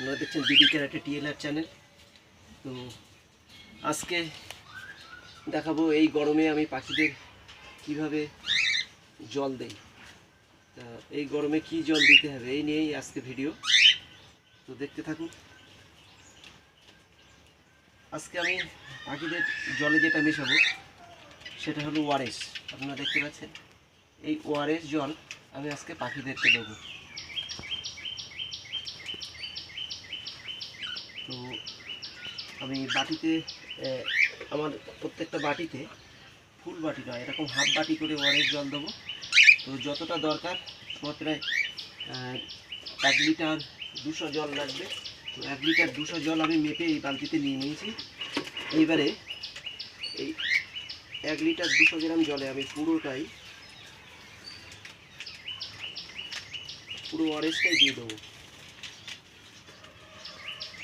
আপনারা দেখছেন BD karate TLR channel. তো আজকে দেখাবো এই গরমে আমি পাখিদের কীভাবে জল দেই। তা এই গরমে কি জল দিতে হবে এই নিয়েই আজকে ভিডিও। তো দেখতে থাকুন। আজকে আমি পাখিদের জলে যেটা মেশাবো, সেটা হলো ওয়ারেস আপনারা দেখতে পাচ্ছেন? এই ওয়ারেস জল আমি আজকে পাখিদেরকে দেবো। তো আমি বাটিতে আমার প্রত্যেকটা বাটিতে ফুল বাটি নয়, এরকম হাফ বাটি করে ওয়ারেস জল দেবো। তো যতটা দরকার, আমার এক লিটার দুশো জল লাগবে। তো এক লিটার দুশো জল আমি মেপে এই বালতিতে নিয়ে নিয়েছি। এইবারে এই এক লিটার দুশো গ্রাম জলে আমি পুরোটাই, পুরো ওয়ারেসটাই দিয়ে দেবো।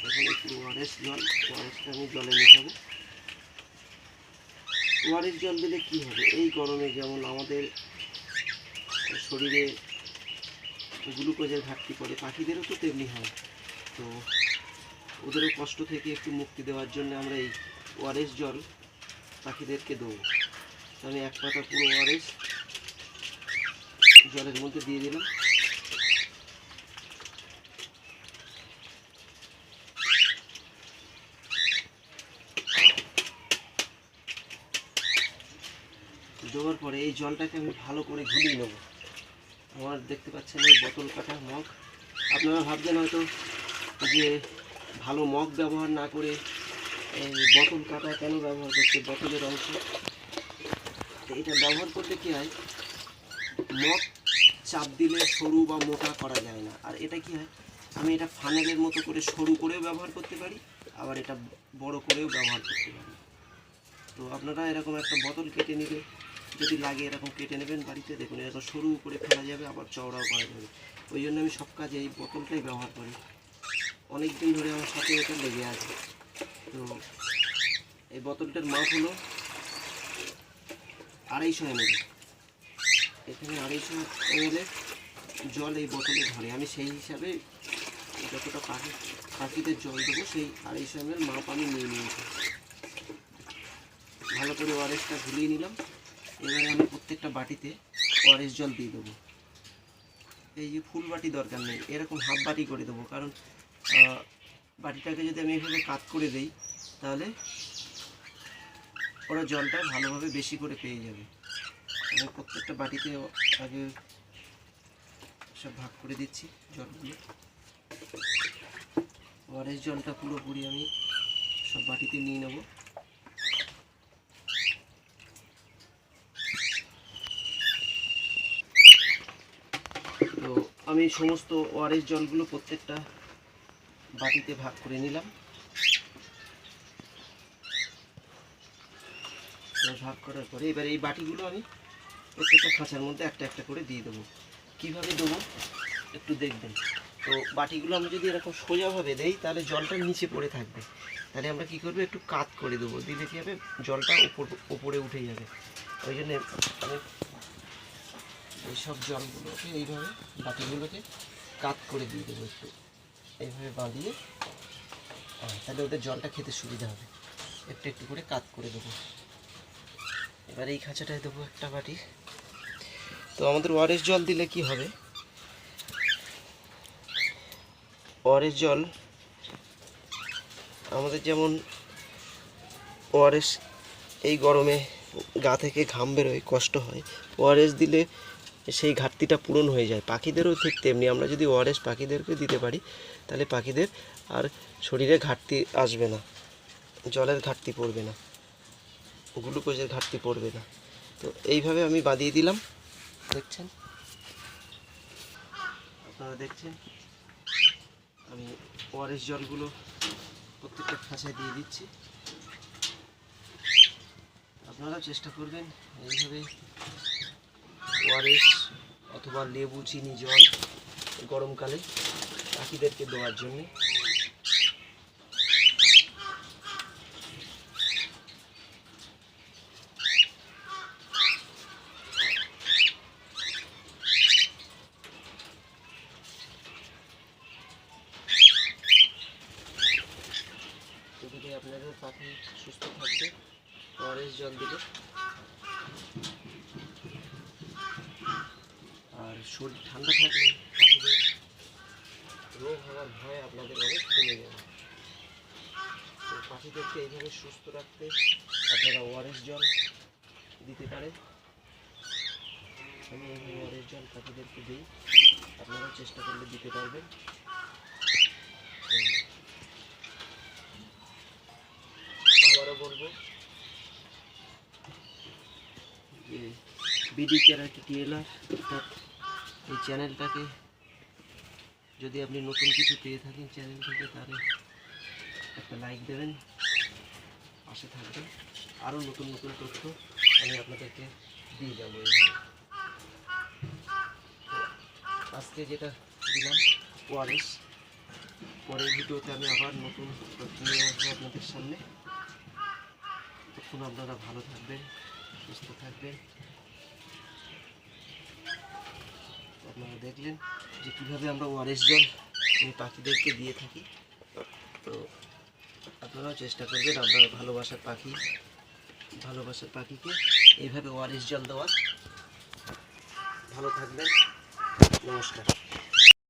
এখন পুরো ওয়ারেস জল ওয়ারেসটা আমি জলে মেশাবো। ওয়ারেস জল দিলে কী হবে? এই গরমে যেমন আমাদের শরীরে গ্লুকোজের ঘাটতি পড়ে, পাখিদেরও তো তেমনি হয়। তো ওদেরও কষ্ট থেকে একটু মুক্তি দেওয়ার জন্য আমরা এই ওয়ারেস জল পাখিদেরকে দেবো। আমি এক পাতা পুরো ওয়ারেস জলের মধ্যে দিয়ে দিলাম। দেওয়ার পরে এই জলটাকে আমি ভালো করে ঘুলিয়ে নেব। আমার দেখতে পাচ্ছেন এই বোতল কাটা মগ। আপনারা ভাবছেন হয়তো যে ভালো মগ ব্যবহার না করে এই বোতল কাটা কেন ব্যবহার করছে? বোতলের অংশ। এটা ব্যবহার করতে কী হয়? মগ চাপ দিলে সরু বা মোটা করা যায় না। আর এটা কি হয়? আমি এটা ফানেলের মতো করে সরু করেও ব্যবহার করতে পারি, আবার এটা বড় করেও ব্যবহার করতে পারি। তো আপনারা এরকম একটা বোতল কেটে নিলে যদি লাগে এরকম কেটে নেবেন বাড়িতে, দেখুন এরকম সরু করে ফেলা যাবে, আবার চওড়াও করা যাবে ওই জন্য আমি সব কাজে এই বোতলটাই ব্যবহার করি। অনেক দিন ধরে আমার সাথে এটা লেগে আছে। তো এই বোতলটার মাপ হলো আড়াইশো এমএল এখানে আড়াইশো এমএলের জল এই বোতলে ধরে। আমি সেই হিসাবে যতটা পাখি পাখিদের জল দেবো, সেই আড়াইশো এমএল মাপ আমি নিয়ে নিয়েছি। ভালো করে ওয়ারেসটা ঘুলিয়ে নিলাম। এবারে আমি প্রত্যেকটা বাটিতে ওয়ারেস জল দিয়ে দেবো। এই যে ফুল বাটি দরকার নেই, এরকম হাফ বাটি করে দেবো, কারণ বাটিটাকে যদি আমি এভাবে কাত করে দেই, তাহলে ওরা জলটা ভালোভাবে বেশি করে পেয়ে যাবে। আমি প্রত্যেকটা বাটিতে আগে সব ভাগ করে দিচ্ছি জলগুলো। ওয়ারেস জলটা পুরোপুরি আমি সব বাটিতে নিয়ে নেব তো আমি সমস্ত ওয়ারেস জলগুলো প্রত্যেকটা বাটিতে ভাগ করে নিলাম। ভাগ করার পরে এবার এই বাটিগুলো আমি প্রত্যেকটা খাঁচার মধ্যে একটা একটা করে দিয়ে দেবো। কীভাবে দেবো একটু দেখবেন। তো বাটিগুলো আমি যদি এরকম সোজাভাবে দেই, তাহলে জলটা নিচে পড়ে থাকবে। তাহলে আমরা কী করব? একটু কাত করে দেবো। দিলে কী হবে? জলটা উপর উপরে উঠে যাবে। ওই জন্য আমি এইসব জলগুলোকে এইভাবে বাটিগুলোকে কাত করে দিয়ে দেবো একটু। এইভাবে বাঁধিয়ে হ্যাঁ, তাহলে ওদের জলটা খেতে সুবিধা হবে। একটু একটু করে কাত করে দেবো। এবার এই খাঁচাটায় দেবো একটা বাটি। তো আমাদের ওয়ারেস জল দিলে কি হবে? ওয়ারেস জল আমাদের যেমন ওয়ারেস এই গরমে গা থেকে ঘাম বেরোয় কষ্ট হয়। ওআরএস দিলে সেই ঘাটতিটা পূরণ হয়ে যায়। পাখিদেরও ঠিক তেমনি, আমরা যদি ওআরএস পাখিদেরকে দিতে পারি, তাহলে পাখিদের আর শরীরে ঘাটতি আসবে না, জলের ঘাটতি পড়বে না, গ্লুকোজের ঘাটতি পড়বে না। তো এইভাবে আমি বাঁধিয়ে দিলাম। দেখছেন? আপনারা দেখছেন? আমি ওআরএস জলগুলো প্রত্যেকটা খাঁচায় দিয়ে দিচ্ছি। আপনারাও চেষ্টা করবেন এইভাবে ওআরএস অথবা লেবু, চিনি, জল গরমকালে পাখিদেরকে দেওয়ার জন্য। আপনাদের পাখি সুস্থ থাকবে ওআরএস জল দিলে আর শরীর ঠান্ডা থাকলে পাখিদের রোগ হওয়ার ভয় আপনাদের অনেক কমে যাবে তো পাখিদেরকে এইভাবে সুস্থ রাখতে আপনারা ওআরএস জল দিতে পারেন। আমি এইভাবে ওআরএস জল পাখিদেরকে দিই আপনারা চেষ্টা করলে দিতে পারবেন। আবারও বলব বিডি ক্যারাটি টিএলআর অর্থাৎ এই চ্যানেলটাকে যদি আপনি নতুন কিছু পেয়ে থাকেন চ্যানেল থেকে, তাহলে একটা লাইক দেবেন, পাশে থাকবেন। আরও নতুন নতুন তথ্য আমি আপনাদেরকে দিয়ে যাব আজকে যেটা দিলাম ওয়ারেস পরের ভিডিওতে আমি আবার নতুন তথ্য নিয়ে আসব আপনাদের সামনে। তখন আপনারা ভালো থাকবেন, সুস্থ থাকবেন। আপনারা দেখলেন যে কীভাবে আমরা ওয়ারেস জল আমি পাখিদেরকে দিয়ে থাকি। তো আপনারাও চেষ্টা করবেন আপনার ভালোবাসার পাখি, ভালোবাসার পাখিকে এইভাবে ওয়ারেস জল দেওয়ার ভালো থাকবেন। নমস্কার।